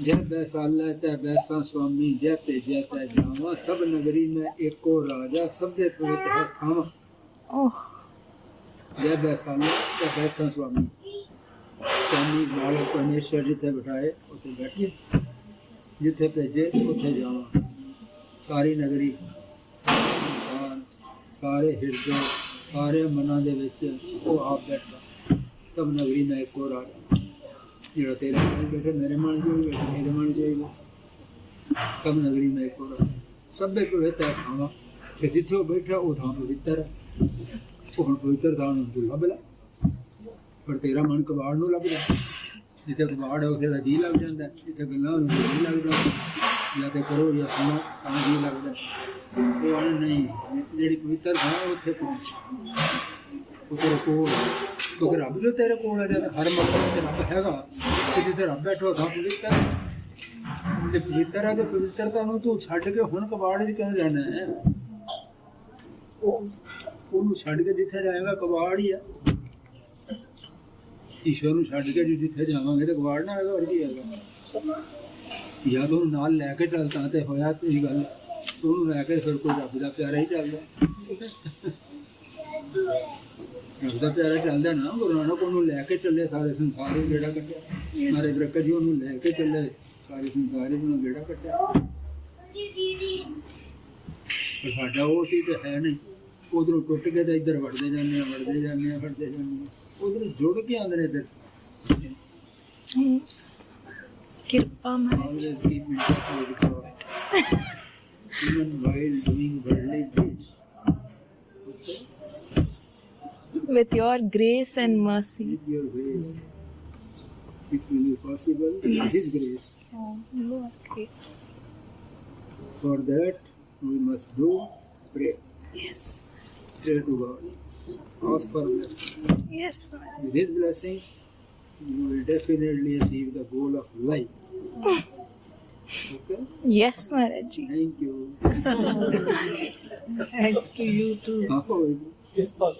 ਜੈ ਬੈਸਾਲਾ ਤੈ ਬੈਸਾ ਸੁਆਮੀ ਜੈ ਭੇਜਿਆ ਤੈ ਜਾਵਾ ਸਭ ਨਗਰੀ ਮੈਂ ਏਕੋ ਰਾਜਾ ਸਭੇ ਪਵਿੱਤ ਹੈ ਥਾਵਾਂ ਓਹ ਜੈ ਬੈਸਾਲਾ ਤੈ ਬੈਸਾ ਸੁਆਮੀ ਸੁਆਮੀ ਮਾਲਕ ਪਰਮੇਸ਼ਰ ਜਿੱਥੇ ਬਿਠਾਏ ਉੱਥੇ ਬੈਠੀਏ ਜਿੱਥੇ ਭੇਜੇ ਉੱਥੇ ਜਾਵਾਂ ਸਾਰੀ ਨਗਰੀ ਸਾਰਾ ਇਨਸਾਨ ਸਾਰੇ ਹਿਰਦੇ ਸਾਰੇ ਮਨਾਂ ਦੇ ਵਿੱਚ ਉਹ ਆਪ ਬੈਠਾ ਸਭ ਨਗਰੀ ਮੈਂ ਇੱਕੋ ਰਾਜਾ ਜਿਹੜਾ ਤੇਰੇ ਮਨ ਬੈਠੇ ਮੇਰੇ ਚ ਵੀ ਬੈਠੇ ਮੇਰੇ ਮਨ ਚ ਵੀ ਸਭ ਨਗਰੀ ਮੈਂ ਰਾਜਾ ਸਭੇ ਪਵਿੱਤ ਹੈ ਥਾਵਾਂ ਕਿ ਜਿੱਥੇ ਉਹ ਬੈਠਾ ਉਹ ਥਾਂ ਪਵਿੱਤਰ ਹੈ ਉਹ ਹੁਣ ਪਵਿੱਤਰ ਥਾਂ ਨੂੰ ਤੂੰ ਲੱਭ ਲੈ ਪਰ ਤੇਰਾ ਮਨ ਕਬਾੜ ਨੂੰ ਲੱਭਦਾ ਜਿੱਥੇ ਕਬਾੜ ਹੈ ਉੱਥੇ ਦਾ ਜੀ ਲੱਗ ਜਾਂਦਾ। ਜਿੱਥੇ ਗੱਲਾਂ ਨੂੰ ਜੀ ਲੱਗਦਾ ਜਾਂ ਤੇ ਕਰੋ ਜਾਂ ਸੁਣੋ ਤਾਂ ਜੀ ਲੱਗਦਾ ਉਹ ਨਹੀਂ ਜਿਹੜੀ ਪਵਿੱਤਰ ਥਾਂ ਉੱਥੇ ਪਹੁੰਚ ਉਹ ਤੇਰੇ ਕੋਲ। ਕਿਉਂਕਿ ਰੱਬ ਜੋ ਤੇਰੇ ਕੋਲ ਹੈ ਜਦ ਹਰ ਮਕਮ ਤੇ ਰੱਬ ਹੈਗਾ ਤੇ ਜਿੱਥੇ ਰੱਬ ਬੈਠੋ ਥਾਂ ਪਵਿੱਤਰ ਤੇ ਪਵਿੱਤਰ ਹੈ ਤੇ ਪਵਿੱਤਰਤਾ ਨੂੰ ਤੂੰ ਛੱਡ ਕੇ ਹੁਣ ਕਬਾੜ 'ਚ ਕਿਉਂ ਜਾਣਾ ਹੈ? ਉਹ ਉਹਨੂੰ ਛੱਡ ਕੇ ਜਿੱਥੇ ਜਾਏਗਾ, ਕਬਾੜ ਹੀ ਆ। ਈਸ਼ਵਰ ਨੂੰ ਛੱਡ ਕੇ ਜੇ ਜਿੱਥੇ ਜਾਵਾਂਗੇ ਤੇ ਕਬਾੜ ਨਾ ਹੈਗਾ ਹੋਰ ਕੀ ਹੈਗਾ? ਜਾਂ ਉਹਨੂੰ ਨਾਲ ਲੈ ਕੇ ਚੱਲ ਤਾਂ ਤੇ ਹੋਇਆ ਤੇਰੀ ਗੱਲ। ਉਹਨੂੰ ਲੈ ਕੇ ਫਿਰ ਕੋਈ ਰੱਬ ਦਾ ਪਿਆਰਾ ਹੀ ਚੱਲਦਾ। ਰੱਬ ਦਾ ਪਿਆਰਾ ਚੱਲਦਾ ਨਾ ਗੁਰੂ ਨਾਨਕ ਉਹਨੂੰ ਲੈ ਕੇ ਚੱਲੇ ਸਾਰੇ ਸੰਸਾਰ ਵਿੱਚ ਜਿਹੜਾ ਕੱਟਿਆ। ਮਾਰੇ ਬਰਕਤ ਜੀ ਉਹਨੂੰ ਲੈ ਕੇ ਚੱਲੇ ਸਾਰੇ ਸੰਸਾਰ ਵਿੱਚ ਉਹਨੂੰ ਜਿਹੜਾ ਕੱਟਿਆ। ਪਰ ਸਾਡਾ ਉਹ ਸੀ ਤੇ ਹੈ ਨਹੀਂ। ਉਧਰੋਂ ਟੁੱਟ ਕੇ ਤੇ ਇੱਧਰ ਵੜਦੇ ਜਾਂਦੇ ਆ ਵੜਦੇ ਜਾਂਦੇ ਆ ਵੜਦੇ ਜਾਂਦੇ ਆ। ਉਧਰ ਜੁੜ ਕੇ ਆਉਂਦੇ ਨੇ ਇੱਧਰ। ਕਿਰਪਾ ਮੈਂ always keep in touch with God even while with your grace and mercy. With your grace. It will be possible with his grace. Oh lord grace. For that we must do pray. Yes. Pray to God. Ask for blessings yes my with his blessings you will definitely achieve the goal of life. Okay? Yes Maharaj thank you. Thanks to you too. Oh,